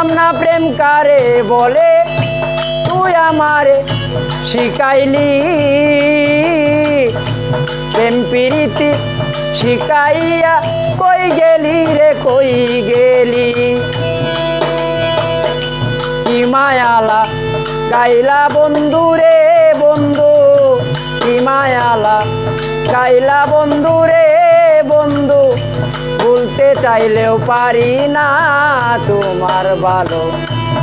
জানতাম না প্রেম কারে বলে? তুই আমারে শিখাইলি প্রেম প্রীতি শিখাইয়া কই গেলি রে, কই গেলি? কি মায়ালা গাইলা বন্ধু রে বন্ধু, কি মায়ালা গাইলা বন্ধু চাইলেও পারি না, তোমার ভালো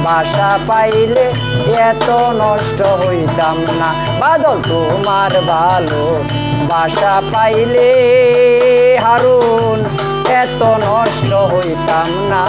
বাসা পাইলে এত নষ্ট হইতাম না। বাদল, তোমার ভালো বাসা পাইলে হারুন, এত নষ্ট হইতাম না।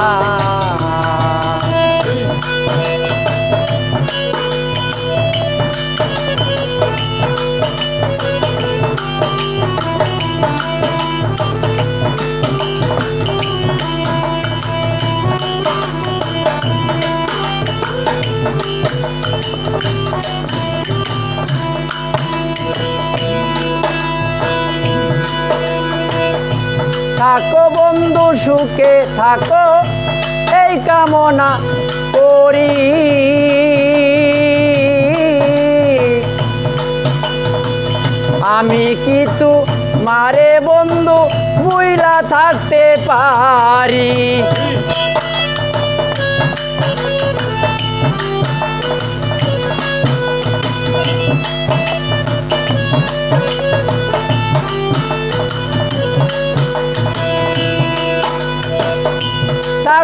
থাকো বন্ধু সুখে থাকো। এই কামনা করি। আমি কিন্তু মারে বন্ধু বুইলা থাকতে পারি?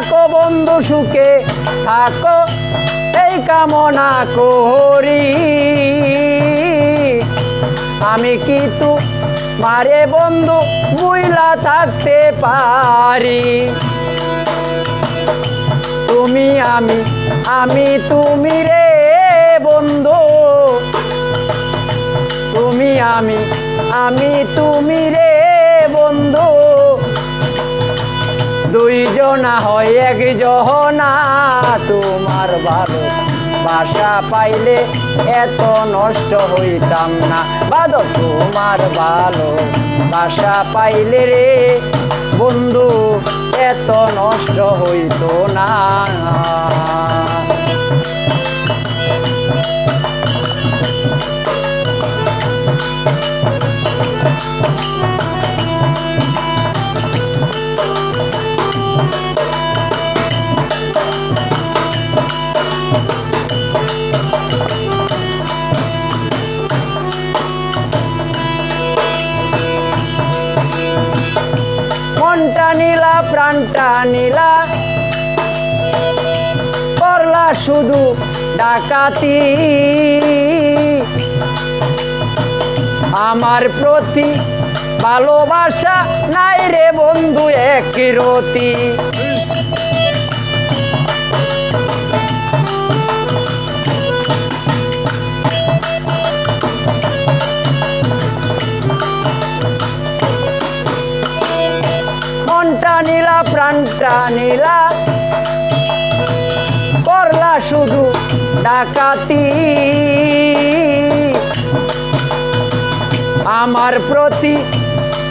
থাকো বন্ধু সুখে, থাকো এই কামনা করি। আমি কিন্তু মারে বন্ধু বুইলা থাকতে পারি? তুমি আমি আমি তুমি রে বন্ধু। তুমি আমি আমি তুমি রে বন্ধু। দুইজনা হয় এক জহনা। তোমার ভালো বাসা পাইলে এত নষ্ট হইতাম না। বাদ তোমার ভালো বাসা পাইলে রে বন্ধু, এত নষ্ট হইতো না। মনটা নীলা, প্রাণটা নীলা। করলা শুধু ডাকাতি। আমার প্রতি ভালোবাসা নাই রে বন্ধু এক রতি। নীলা করলা শুধু ডাকাতি। আমার প্রতি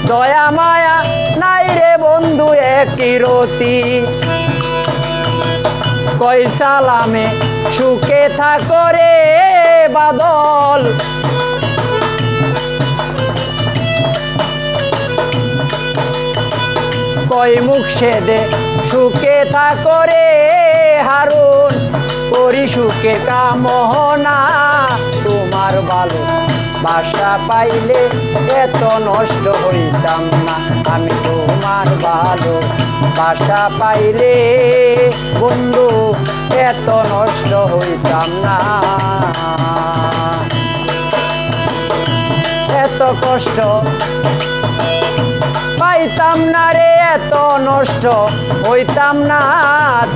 দয়া, মায়া নাই রে বন্ধু, একটি রতি। কয়সালামে সুখে থাকরে বাদল। কই মুখ সেদে সুখে থাকো রে হারুন, করি সুখে কামনা। তোমার ভালো বাসা পাইলে এত নষ্ট হইতাম না। আমি তোমার ভালো বাসা পাইলে বন্ধু, এত নষ্ট হইতাম না। এত কষ্ট পাইতাম না রে এত নষ্ট হইতাম না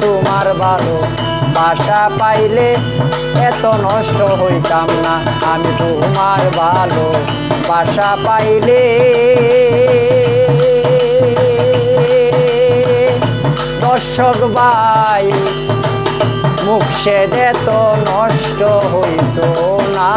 তোমার ভালো। বাসা পাইলে এত নষ্ট হইতাম না, আমি তোমার ভালো। বাসা পাইলে দর্শক ভাই, মুখ সে তো নষ্ট হইতো না।